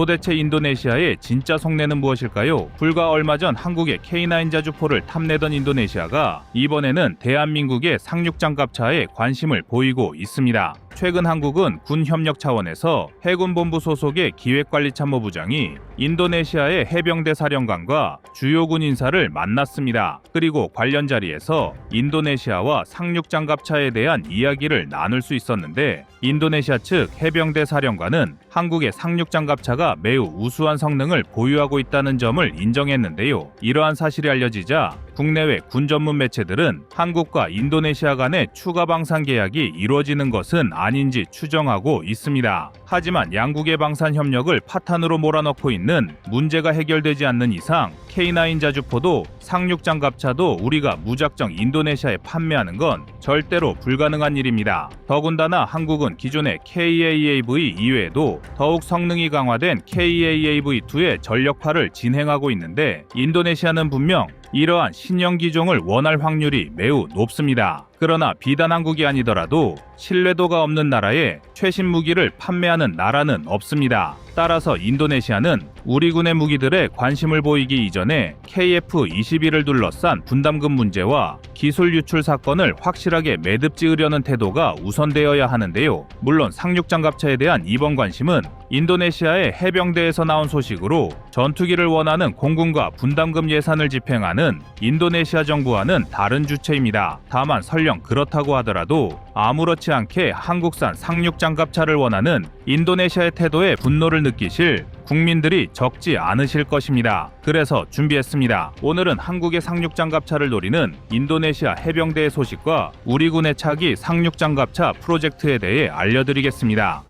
도대체 인도네시아의 진짜 속내는 무엇일까요? 불과 얼마 전 한국의 K9 자주포를 탐내던 인도네시아가 이번에는 대한민국의 상륙장갑차에 관심을 보이고 있습니다. 최근 한국은 군 협력 차원에서 해군본부 소속의 기획관리참모부장이 인도네시아의 해병대 사령관과 주요 군 인사를 만났습니다. 그리고 관련 자리에서 인도네시아와 상륙장갑차에 대한 이야기를 나눌 수 있었는데 인도네시아 측 해병대 사령관은 한국의 상륙장갑차가 매우 우수한 성능을 보유하고 있다는 점을 인정했는데요. 이러한 사실이 알려지자 국내외 군 전문 매체들은 한국과 인도네시아 간의 추가 방산 계약이 이루어지는 것은 아닌지 추정하고 있습니다. 하지만 양국의 방산 협력을 파탄으로 몰아넣고 있는 문제가 해결되지 않는 이상 K9 자주포도 상륙장갑차도 우리가 무작정 인도네시아에 판매하는 건 절대로 불가능한 일입니다. 더군다나 한국은 기존의 KAAV 이외에도 더욱 성능이 강화된 KAAV2의 전력파를 진행하고 있는데 인도네시아는 분명 이러한 신형 기종을 원할 확률이 매우 높습니다. 그러나 비단 한국이 아니더라도 신뢰도가 없는 나라에 최신 무기를 판매하는 나라는 없습니다. 따라서 인도네시아는 우리 군의 무기들에 관심을 보이기 이전에 KF-21을 둘러싼 분담금 문제와 기술 유출 사건을 확실하게 매듭 지으려는 태도가 우선되어야 하는데요. 물론 상륙장갑차에 대한 이번 관심은 인도네시아의 해병대에서 나온 소식으로 전투기를 원하는 공군과 분담금 예산을 집행하는 인도네시아 정부와는 다른 주체입니다. 다만 설령 그렇다고 하더라도 아무렇지 않게 한국산 상륙 장갑차를 원하는 인도네시아의 태도에 분노를 느끼실 국민들이 적지 않으실 것입니다. 그래서 준비했습니다. 오늘은 한국의 상륙장갑차를 노리는 인도네시아 해병대의 소식과 우리 군의 차기 상륙장갑차 프로젝트에 대해 알려드리겠습니다.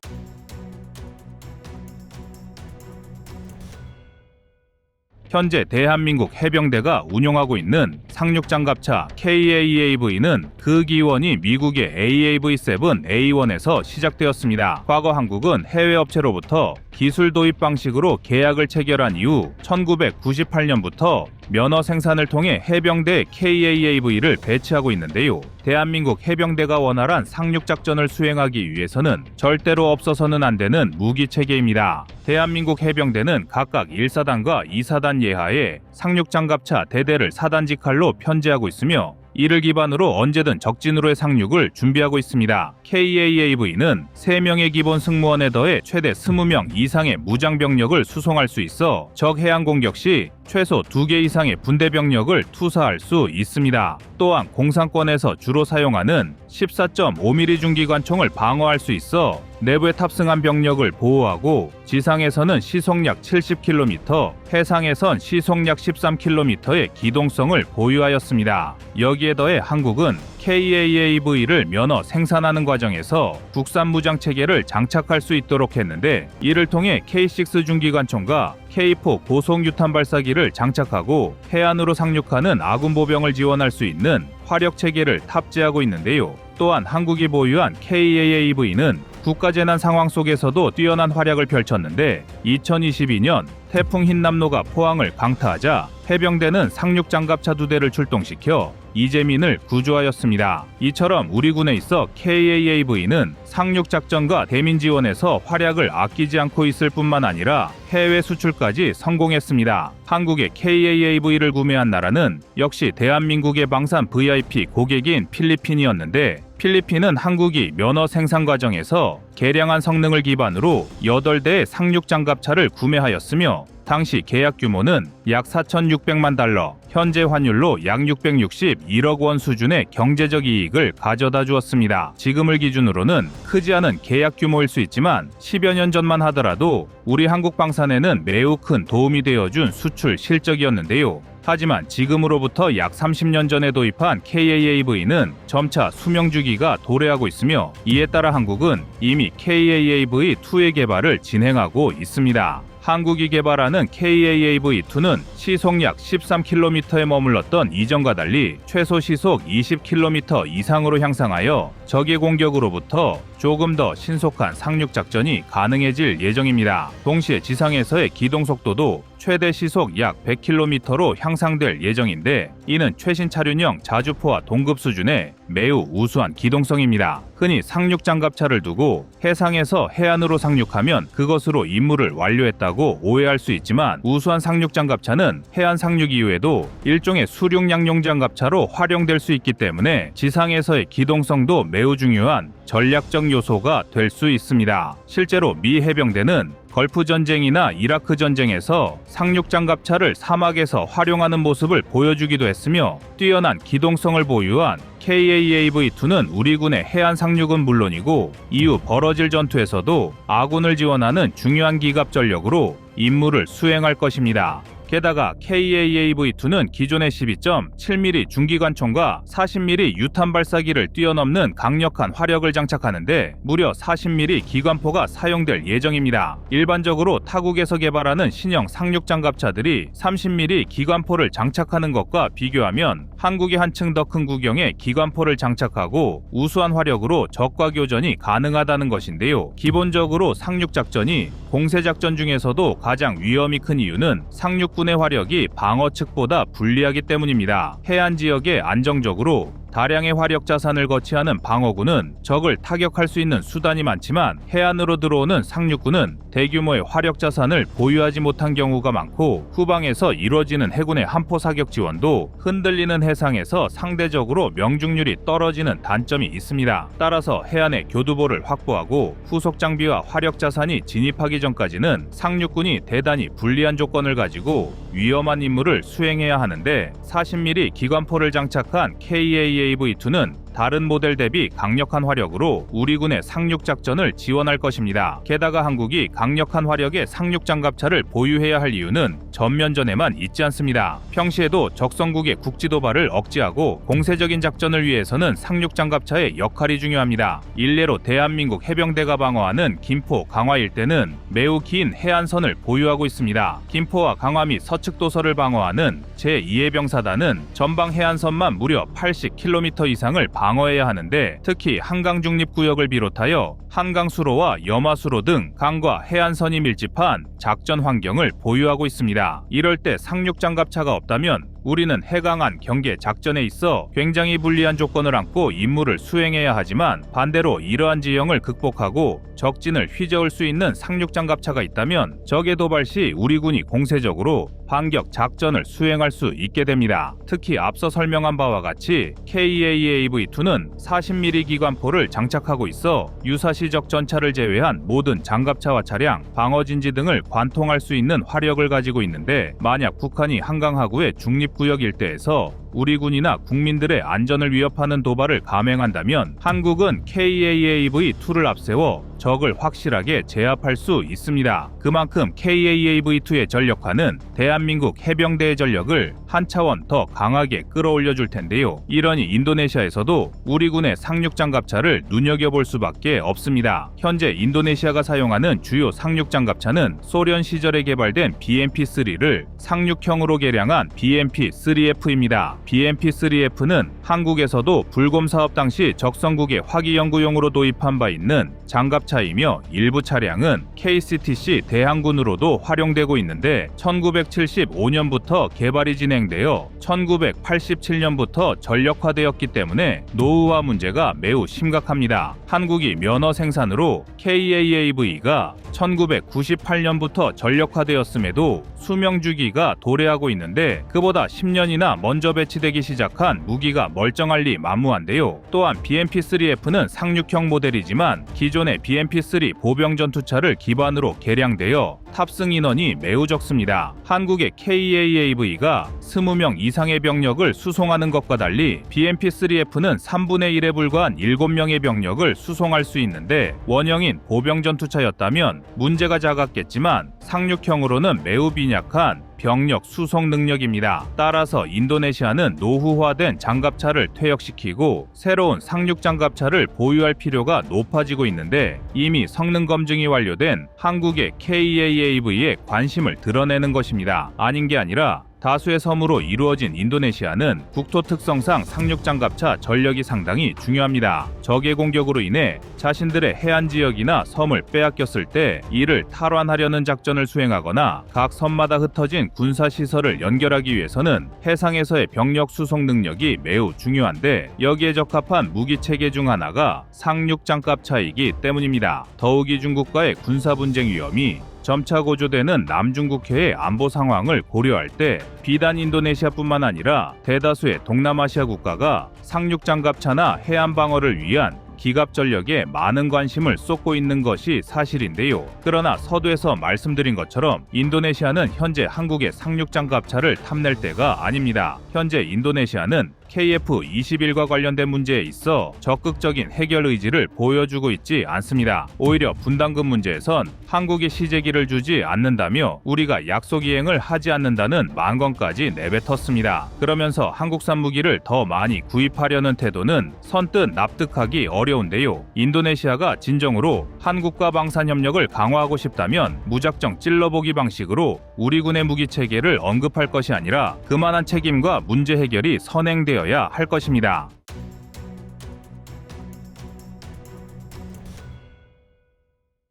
현재 대한민국 해병대가 운용하고 있는 상륙장갑차 KAAV는 그 기원이 미국의 AAV-7A1에서 시작되었습니다. 과거 한국은 해외 업체로부터 기술 도입 방식으로 계약을 체결한 이후 1998년부터 면허 생산을 통해 해병대 KAAV를 배치하고 있는데요. 대한민국 해병대가 원활한 상륙 작전을 수행하기 위해서는 절대로 없어서는 안 되는 무기 체계입니다. 대한민국 해병대는 각각 1사단과 2사단 예하에 상륙 장갑차 대대를 사단직할로 편제하고 있으며 이를 기반으로 언제든 적진으로의 상륙을 준비하고 있습니다. KAAV는 3명의 기본 승무원에 더해 최대 20명 이상의 무장 병력을 수송할 수 있어 적 해양 공격 시 최소 2개 이상의 분대 병력을 투사할 수 있습니다. 또한 공상권에서 주로 사용하는 14.5mm 중기관총을 방어할 수 있어 내부에 탑승한 병력을 보호하고 지상에서는 시속약 70km, 해상에선 시속약 13km의 기동성을 보유하였습니다. 여기에 더해 한국은 KAAV를 면허 생산하는 과정에서 국산 무장 체계를 장착할 수 있도록 했는데 이를 통해 K6 중기관총과 K4 고속 유탄 발사기를 장착하고 해안으로 상륙하는 아군 보병을 지원할 수 있는 화력 체계를 탑재하고 있는데요. 또한 한국이 보유한 KAAV는 국가재난 상황 속에서도 뛰어난 활약을 펼쳤는데 2022년 태풍 흰남노가 포항을 강타하자 해병대는 상륙장갑차 두 대를 출동시켜 이재민을 구조하였습니다. 이처럼 우리 군에 있어 KAAV는 상륙 작전과 대민 지원에서 활약을 아끼지 않고 있을 뿐만 아니라 해외 수출까지 성공했습니다. 한국의 KAAV를 구매한 나라는 역시 대한민국의 방산 VIP 고객인 필리핀이었는데 필리핀은 한국이 면허 생산 과정에서 개량한 성능을 기반으로 8대의 상륙 장갑차를 구매하였으며 당시 계약 규모는 약 4,600만 달러, 현재 환율로 약 661억 원 수준의 경제적 이익을 가져다 주었습니다. 지금을 기준으로는 크지 않은 계약 규모일 수 있지만 10여 년 전만 하더라도 우리 한국 방산에는 매우 큰 도움이 되어준 수출 실적이었는데요. 하지만 지금으로부터 약 30년 전에 도입한 KAAV는 점차 수명 주기가 도래하고 있으며 이에 따라 한국은 이미 KAAV2의 개발을 진행하고 있습니다. 한국이 개발하는 KAAV2는 시속 약 13km에 머물렀던 이전과 달리 최소 시속 20km 이상으로 향상하여 적의 공격으로부터 조금 더 신속한 상륙 작전이 가능해질 예정입니다. 동시에 지상에서의 기동 속도도 최대 시속 약 100km로 향상될 예정인데 이는 최신 차륜형 자주포와 동급 수준의 매우 우수한 기동성입니다. 흔히 상륙 장갑차를 두고 해상에서 해안으로 상륙하면 그것으로 임무를 완료했다고 오해할 수 있지만 우수한 상륙 장갑차는 해안 상륙 이후에도 일종의 수륙 양용 장갑차로 활용될 수 있기 때문에 지상에서의 기동성도 매우 중요한 전략적 요소가 될 수 있습니다. 실제로 미 해병대는 걸프 전쟁이나 이라크 전쟁에서 상륙 장갑차를 사막에서 활용하는 모습을 보여주기도 했으며 뛰어난 기동성을 보유한 KAAV2는 우리 군의 해안 상륙은 물론이고 이후 벌어질 전투에서도 아군을 지원하는 중요한 기갑 전력으로 임무를 수행할 것입니다. 게다가 KAAV2는 기존의 12.7mm 중기관총과 40mm 유탄 발사기를 뛰어넘는 강력한 화력을 장착하는데 무려 40mm 기관포가 사용될 예정입니다. 일반적으로 타국에서 개발하는 신형 상륙 장갑차들이 30mm 기관포를 장착하는 것과 비교하면 한국이 한층 더 큰 구경에 기관포를 장착하고 우수한 화력으로 적과 교전이 가능하다는 것인데요. 기본적으로 상륙 작전이 공세 작전 중에서도 가장 위험이 큰 이유는 상륙 군의 화력이 방어 측보다 불리하기 때문입니다. 해안 지역에 안정적으로 다량의 화력 자산을 거치하는 방어군은 적을 타격할 수 있는 수단이 많지만 해안으로 들어오는 상륙군은 대규모의 화력 자산을 보유하지 못한 경우가 많고 후방에서 이루어지는 해군의 한포 사격 지원도 흔들리는 해상에서 상대적으로 명중률이 떨어지는 단점이 있습니다. 따라서 해안의 교두보를 확보하고 후속 장비와 화력 자산이 진입하기 전까지는 상륙군이 대단히 불리한 조건을 가지고 위험한 임무를 수행해야 하는데 40mm 기관포를 장착한 KAAV2는 다른 모델 대비 강력한 화력으로 우리 군의 상륙 작전을 지원할 것입니다. 게다가 한국이 강력한 화력의 상륙 장갑차를 보유해야 할 이유는 전면전에만 있지 않습니다. 평시에도 적성국의 국지 도발을 억제하고 공세적인 작전을 위해서는 상륙 장갑차의 역할이 중요합니다. 일례로 대한민국 해병대가 방어하는 김포, 강화 일대는 매우 긴 해안선을 보유하고 있습니다. 김포와 강화 및 서측 도서를 방어하는 제2해병사단은 전방 해안선만 무려 80km 이상을 방어해야 하는데 특히 한강 중립구역을 비롯하여 한강 수로와 염화 수로 등 강과 해안선이 밀집한 작전 환경을 보유하고 있습니다. 이럴 때 상륙 장갑차가 없다면 우리는 해강한 경계 작전에 있어 굉장히 불리한 조건을 안고 임무를 수행해야 하지만 반대로 이러한 지형을 극복하고 적진을 휘저을 수 있는 상륙 장갑차가 있다면 적의 도발 시 우리 군이 공세적으로 반격 작전을 수행할 수 있게 됩니다. 특히 앞서 설명한 바와 같이 KAAV2는 40mm 기관포를 장착하고 있어 유사시적 전차를 제외한 모든 장갑차와 차량, 방어진지 등을 관통할 수 있는 화력을 가지고 있는데 만약 북한이 한강 하구의 중립 구역 일대에서 우리 군이나 국민들의 안전을 위협하는 도발을 감행한다면 한국은 KAAV2를 앞세워 적을 확실하게 제압할 수 있습니다. 그만큼 KAAV2의 전력화는 대한민국 해병대의 전력을 한 차원 더 강하게 끌어올려 줄 텐데요. 이러니 인도네시아에서도 우리 군의 상륙 장갑차를 눈여겨볼 수밖에 없습니다. 현재 인도네시아가 사용하는 주요 상륙 장갑차는 소련 시절에 개발된 BMP-3를 상륙형으로 개량한 BMP-3F입니다. BMP-3F는 한국에서도 불곰 사업 당시 적성국의 화기 연구용으로 도입한 바 있는 장갑차 이며 일부 차량은 KCTC 대항군으로도 활용되고 있는데 1975년부터 개발이 진행되어 1987년부터 전력화되었기 때문에 노후화 문제가 매우 심각합니다. 한국이 면허 생산으로 KAAV가 1998년부터 전력화되었음에도 수명 주기가 도래하고 있는데 그보다 10년이나 먼저 배치되기 시작한 무기가 멀쩡할 리 만무한데요. 또한 BMP-3F는 상륙형 모델이지만 기존의 BMP-3 보병 전투차를 기반으로 개량되어 탑승 인원이 매우 적습니다. 한국의 KAAV가 20명 이상의 병력을 수송하는 것과 달리 BMP-3F는 3분의 1에 불과한 7명의 병력을 수송할 수 있는데 원형인 보병 전투차였다면 문제가 작았겠지만 상륙형으로는 매우 빈약한 병력 수송 능력입니다. 따라서 인도네시아는 노후화된 장갑차를 퇴역시키고 새로운 상륙 장갑차를 보유할 필요가 높아지고 있는데 이미 성능 검증이 완료된 한국의 KAAV에 관심을 드러내는 것입니다. 아닌 게 아니라 다수의 섬으로 이루어진 인도네시아는 국토 특성상 상륙 장갑차 전력이 상당히 중요합니다. 적의 공격으로 인해 자신들의 해안 지역이나 섬을 빼앗겼을 때 이를 탈환하려는 작전을 수행하거나 각 섬마다 흩어진 군사 시설을 연결하기 위해서는 해상에서의 병력 수송 능력이 매우 중요한데 여기에 적합한 무기 체계 중 하나가 상륙 장갑차이기 때문입니다. 더욱이 중국과의 군사 분쟁 위험이 점차 고조되는 남중국해의 안보 상황을 고려할 때 비단 인도네시아뿐만 아니라 대다수의 동남아시아 국가가 상륙 장갑차나 해안 방어를 위한 기갑 전력에 많은 관심을 쏟고 있는 것이 사실인데요. 그러나 서두에서 말씀드린 것처럼 인도네시아는 현재 한국의 상륙 장갑차를 탐낼 때가 아닙니다. 현재 인도네시아는 KF-21과 관련된 문제에 있어 적극적인 해결 의지를 보여주고 있지 않습니다. 오히려 분담금 문제에선 한국이 시제기를 주지 않는다며 우리가 약속 이행을 하지 않는다는 만건까지 내뱉었습니다. 그러면서 한국산 무기를 더 많이 구입하려는 태도는 선뜻 납득하기 어려운데요. 인도네시아가 진정으로 한국과 방산 협력을 강화하고 싶다면 무작정 찔러보기 방식으로 우리 군의 무기 체계를 언급할 것이 아니라 그만한 책임과 문제 해결이 선행되어 야 할 것입니다.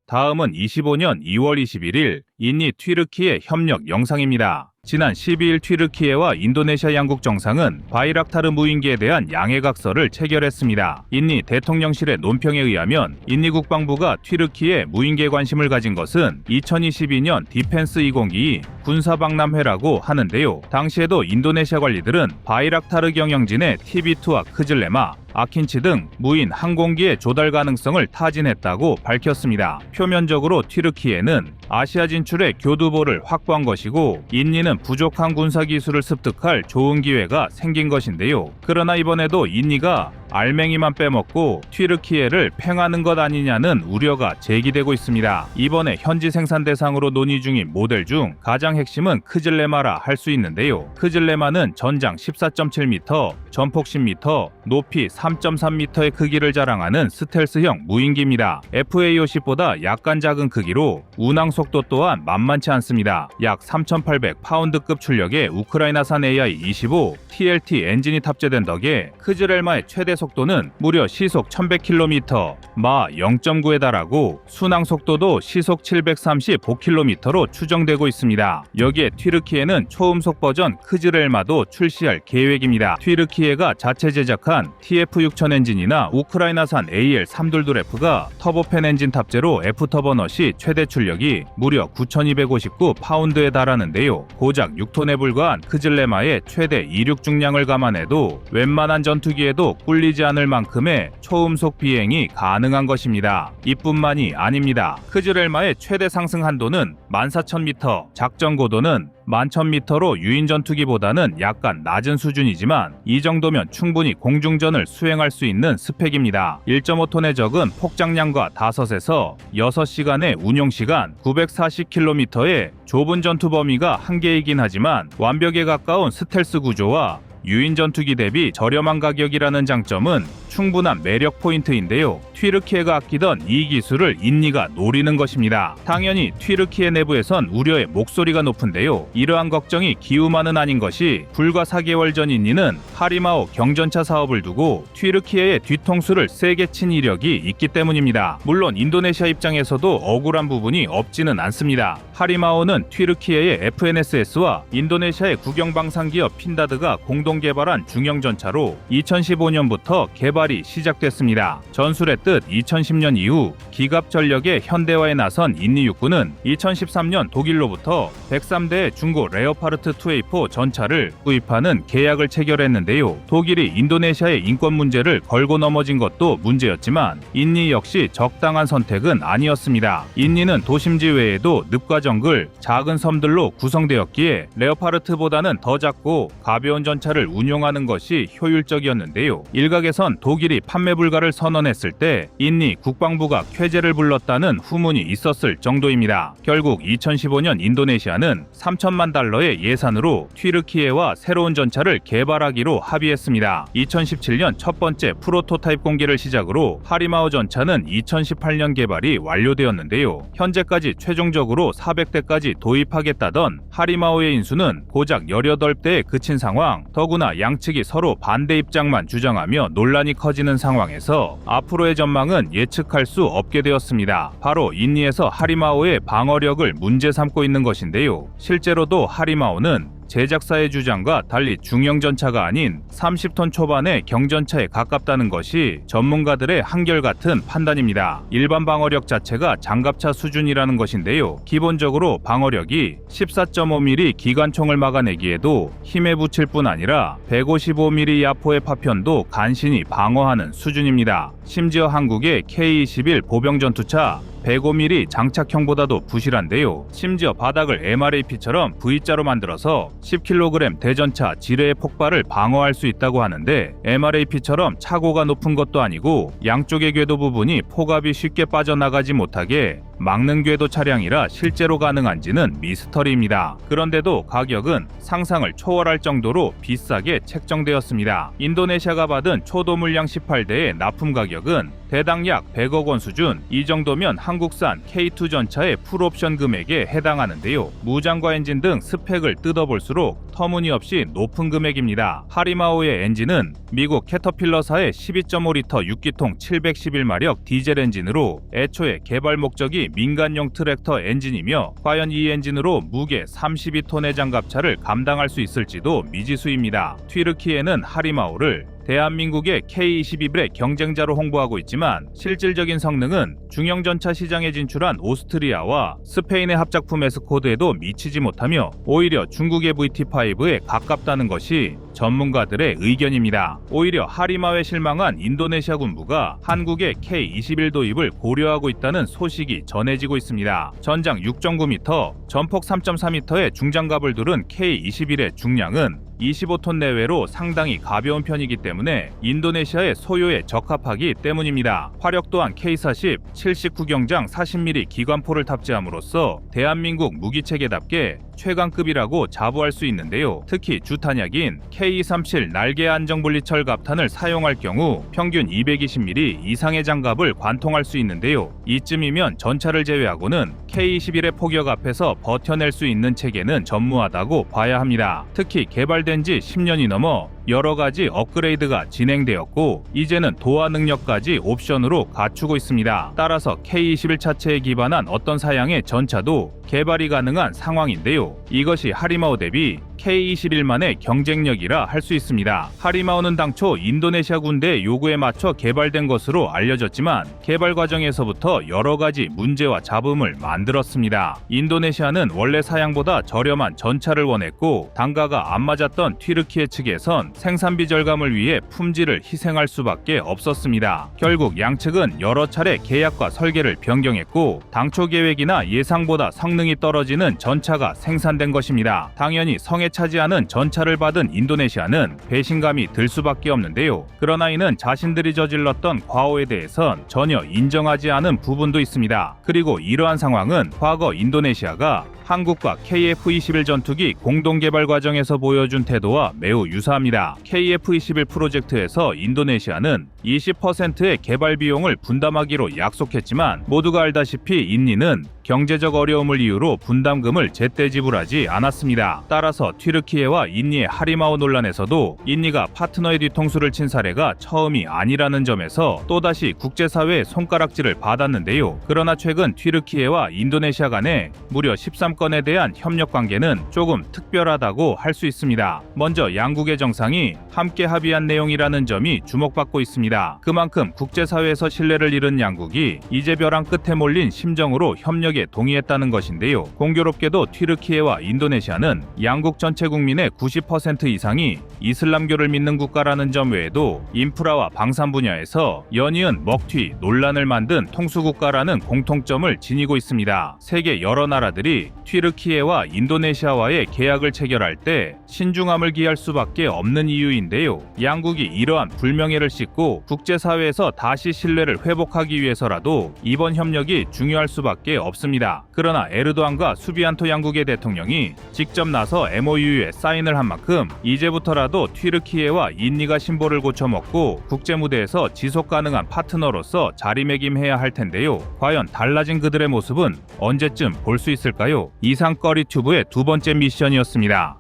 다음은 25년 2월 21일 인니 튀르키예 협력 영상입니다. 지난 12일 튀르키예와 인도네시아 양국 정상은 바이락타르 무인기에 대한 양해각서를 체결했습니다. 인니 대통령실의 논평에 의하면 인니 국방부가 튀르키예 무인기에 관심을 가진 것은 2022년 디펜스 2022 군사박람회라고 하는데요. 당시에도 인도네시아 관리들은 바이락타르 경영진의 TB2와 크즐레마, 아킨치 등 무인 항공기의 조달 가능성을 타진했다고 밝혔습니다. 표면적으로 튀르키예는 아시아 진출의 교두보를 확보한 것이고 인니는 부족한 군사 기술을 습득할 좋은 기회가 생긴 것인데요. 그러나 이번에도 인니가 알맹이만 빼먹고 튀르키예를 팽하는 것 아니냐는 우려가 제기되고 있습니다. 이번에 현지 생산 대상으로 논의 중인 모델 중 가장 핵심은 크즐레마라 할 수 있는데요. 크즐레마는 전장 14.7m, 전폭 10m, 높이 3.3m의 크기를 자랑하는 스텔스형 무인기입니다. FA-50보다 약간 작은 크기로 운항 속도 또한 만만치 않습니다. 약 3,800파운드급 출력의 우크라이나산 AI-25 TLT 엔진이 탑재된 덕에 크즈렐마의 최대 속도는 무려 시속 1100km, 마 0.9에 달하고 순항 속도도 시속 735km로 추정되고 있습니다. 여기에 튀르키예는 초음속 버전 크즈렐마도 출시할 계획입니다. 튀르키예가 자체 제작한 TF6000 엔진이나 우크라이나산 AL322F가 터보팬 엔진 탑재로 F터버넛이 최대 출력이 무려 9259 파운드에 달하는데요. 고작 6톤에 불과한 크즐레마의 최대 이륙 중량을 감안해도 웬만한 전투기에도 꿀리 지 않을 만큼의 초음속 비행이 가능한 것입니다. 이뿐만이 아닙니다. 크즈렐마의 최대 상승 한도는 14,000m, 작전 고도는 11,000m로 유인 전투기보다는 약간 낮은 수준이지만 이 정도면 충분히 공중전을 수행할 수 있는 스펙입니다. 1.5톤의 적은 폭장량과 5에서 6시간의 운용시간 940km의 좁은 전투 범위가 한계이긴 하지만 완벽에 가까운 스텔스 구조와 유인 전투기 대비 저렴한 가격이라는 장점은 충분한 매력 포인트인데요. 튀르키예가 아끼던 이 기술을 인니가 노리는 것입니다. 당연히 튀르키예 내부에선 우려의 목소리가 높은데요. 이러한 걱정이 기우만은 아닌 것이 불과 4개월 전 인니는 하리마오 경전차 사업을 두고 튀르키예의 뒤통수를 세게 친 이력이 있기 때문입니다. 물론 인도네시아 입장에서도 억울한 부분이 없지는 않습니다. 하리마오는 튀르키예의 FNSS와 인도네시아의 국영방산기업 핀다드가 공동 개발한 중형 전차로 2015년부터 개발 이 시작됐습니다. 전술의 뜻 2010년 이후 기갑 전력의 현대화에 나선 인니 육군은 2013년 독일로부터 103대 중고 레오파르트 2A4 전차를 구입하는 계약을 체결했는데요. 독일이 인도네시아의 인권 문제를 걸고 넘어진 것도 문제였지만 인니 역시 적당한 선택은 아니었습니다. 인니는 도심지 외에도 늪과 정글, 작은 섬들로 구성되었기에 레오파르트보다는 더 작고 가벼운 전차를 운용하는 것이 효율적이었는데요. 일각에선 독일이 판매 불가를 선언했을 때 인니 국방부가 쾌재를 불렀다는 후문이 있었을 정도입니다. 결국 2015년 인도네시아는 3천만 달러의 예산으로 튀르키예와 새로운 전차를 개발하기로 합의했습니다. 2017년 첫 번째 프로토타입 공개를 시작으로 하리마우 전차는 2018년 개발이 완료되었는데요. 현재까지 최종적으로 400대까지 도입하겠다던 하리마우의 인수는 고작 18대에 그친 상황, 더구나 양측이 서로 반대 입장만 주장하며 논란이 커지는 상황에서 앞으로의 전망은 예측할 수 없게 되었습니다. 바로 인니에서 하리마우의 방어력을 문제 삼고 있는 것인데요. 실제로도 하리마우는 제작사의 주장과 달리 중형 전차가 아닌 30톤 초반의 경전차에 가깝다는 것이 전문가들의 한결같은 판단입니다. 일반 방어력 자체가 장갑차 수준이라는 것인데요. 기본적으로 방어력이 14.5mm 기관총을 막아내기에도 힘에 붙일 뿐 아니라 155mm 야포의 파편도 간신히 방어하는 수준입니다. 심지어 한국의 K-21 보병 전투차 105mm 장착형보다도 부실한데요. 심지어 바닥을 MRAP처럼 V자로 만들어서 10kg 대전차 지뢰의 폭발을 방어할 수 있다고 하는데 MRAP처럼 차고가 높은 것도 아니고 양쪽의 궤도 부분이 폭압이 쉽게 빠져나가지 못하게 막는 궤도 차량이라 실제로 가능한지는 미스터리입니다. 그런데도 가격은 상상을 초월할 정도로 비싸게 책정되었습니다. 인도네시아가 받은 초도 물량 18대의 납품 가격은 대당 약 100억 원 수준, 이 정도면 한국산 K2 전차의 풀옵션 금액에 해당하는데요. 무장과 엔진 등 스펙을 뜯어볼수록 터무니없이 높은 금액입니다. 하리마오의 엔진은 미국 캐터필러사의 12.5리터 6기통 711마력 디젤 엔진으로 애초에 개발 목적이 민간용 트랙터 엔진이며 과연 이 엔진으로 무게 32톤의 장갑차를 감당할 수 있을지도 미지수입니다. 튀르키예는 하리마오를 대한민국의 K22의 경쟁자로 홍보하고 있지만 실질적인 성능은 중형 전차 시장에 진출한 오스트리아와 스페인의 합작품 에스코드에도 미치지 못하며 오히려 중국의 VT5에 가깝다는 것이 전문가들의 의견입니다. 오히려 하리마에 실망한 인도네시아 군부가 한국의 K21 도입을 고려하고 있다는 소식이 전해지고 있습니다. 전장 6.9m, 전폭 3.4m의 중장갑을 두른 K21의 중량은 25톤 내외로 상당히 가벼운 편이기 때문에 인도네시아의 소요에 적합하기 때문입니다. 화력 또한 K-40 79경장 40mm 기관포를 탑재함으로써 대한민국 무기체계답게 최강급이라고 자부할 수 있는데요. 특히 주탄약인 K237 날개 안정분리철 갑탄을 사용할 경우 평균 220mm 이상의 장갑을 관통할 수 있는데요. 이쯤이면 전차를 제외하고는 K21의 폭격 앞에서 버텨낼 수 있는 체계는 전무하다고 봐야 합니다. 특히 개발된 지 10년이 넘어 여러 가지 업그레이드가 진행되었고 이제는 도하 능력까지 옵션으로 갖추고 있습니다. 따라서 K21 차체에 기반한 어떤 사양의 전차도 개발이 가능한 상황인데요. 이것이 하리마오 대비 K21만의 경쟁력이라 할 수 있습니다. 하리마오는 당초 인도네시아 군대 요구에 맞춰 개발된 것으로 알려졌지만 개발 과정에서부터 여러 가지 문제와 잡음을 만들었습니다. 인도네시아는 원래 사양보다 저렴한 전차를 원했고 단가가 안 맞았던 튀르키예 측에선 생산비 절감을 위해 품질을 희생할 수밖에 없었습니다. 결국 양측은 여러 차례 계약과 설계를 변경했고 당초 계획이나 예상보다 성능이 떨어지는 전차가 생산된 것입니다. 당연히 성에 차지 않은 전차를 받은 인도네시아는 배신감이 들 수밖에 없는데요. 그러나 이는 자신들이 저질렀던 과오에 대해선 전혀 인정하지 않은 부분도 있습니다. 그리고 이러한 상황은 과거 인도네시아가 한국과 KF-21 전투기 공동 개발 과정에서 보여준 태도와 매우 유사합니다. KF-21 프로젝트에서 인도네시아는 20%의 개발 비용을 분담하기로 약속했지만 모두가 알다시피 인니는 경제적 어려움을 이유로 분담금을 제때 지불하지 않았습니다. 따라서 튀르키예와 인니의 하리마오 논란에서도 인니가 파트너의 뒤통수를 친 사례가 처음이 아니라는 점에서 또다시 국제사회의 손가락질을 받았는데요. 그러나 최근 튀르키예와 인도네시아 간에 무려 13건에 대한 협력 관계는 조금 특별하다고 할 수 있습니다. 먼저 양국의 정상이 함께 합의한 내용이라는 점이 주목받고 있습니다. 그만큼 국제사회에서 신뢰를 잃은 양국이 이제 벼랑 끝에 몰린 심정으로 협력에 만나게 동의했다는 것인데요. 공교롭게도 튀르키예와 인도네시아는 양국 전체 국민의 90% 이상이 이슬람교를 믿는 국가라는 점 외에도 인프라와 방산 분야에서 연이은 먹튀, 논란을 만든 통수국가라는 공통점을 지니고 있습니다. 세계 여러 나라들이 튀르키예와 인도네시아와의 계약을 체결할 때 신중함을 기할 수밖에 없는 이유인데요. 양국이 이러한 불명예를 씻고 국제사회에서 다시 신뢰를 회복하기 위해서라도 이번 협력이 중요할 수밖에 없습니다. 그러나 에르도안과 수비안토 양국의 대통령이 직접 나서 MOU에 사인을 한 만큼 이제부터라도 튀르키예와 인니가 신보를 고쳐먹고 국제 무대에서 지속 가능한 파트너로서 자리매김해야 할 텐데요. 과연 달라진 그들의 모습은 언제쯤 볼 수 있을까요? 이상 꺼리 튜브의 두 번째 미션이었습니다.